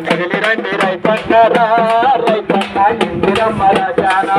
కదిలి రండి రైతన్నారా రైతన్న ఇందిరమ్మ రాజానా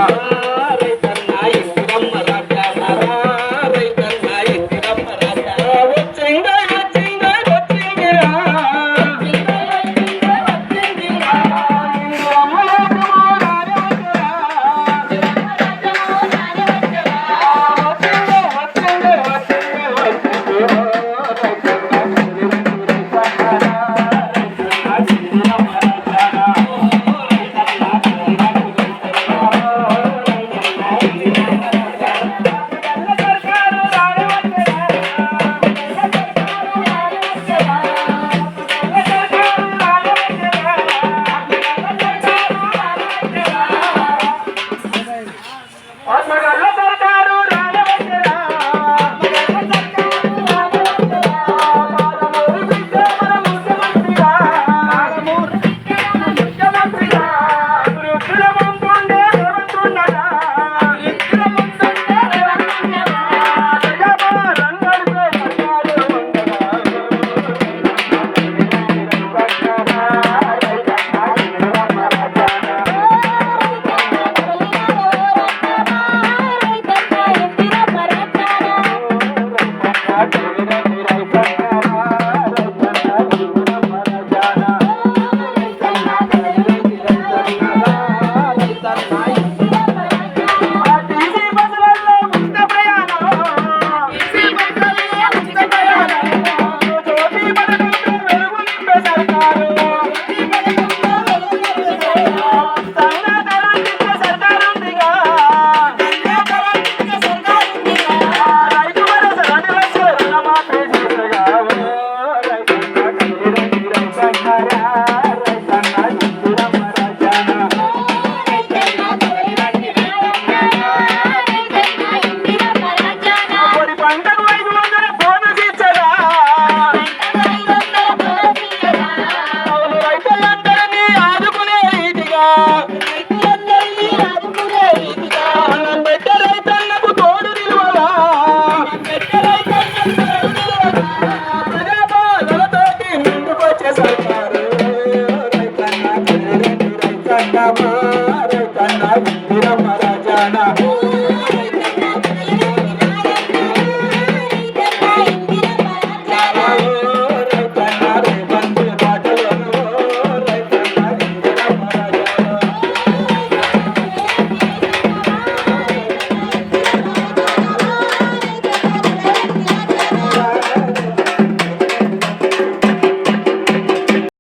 Baba.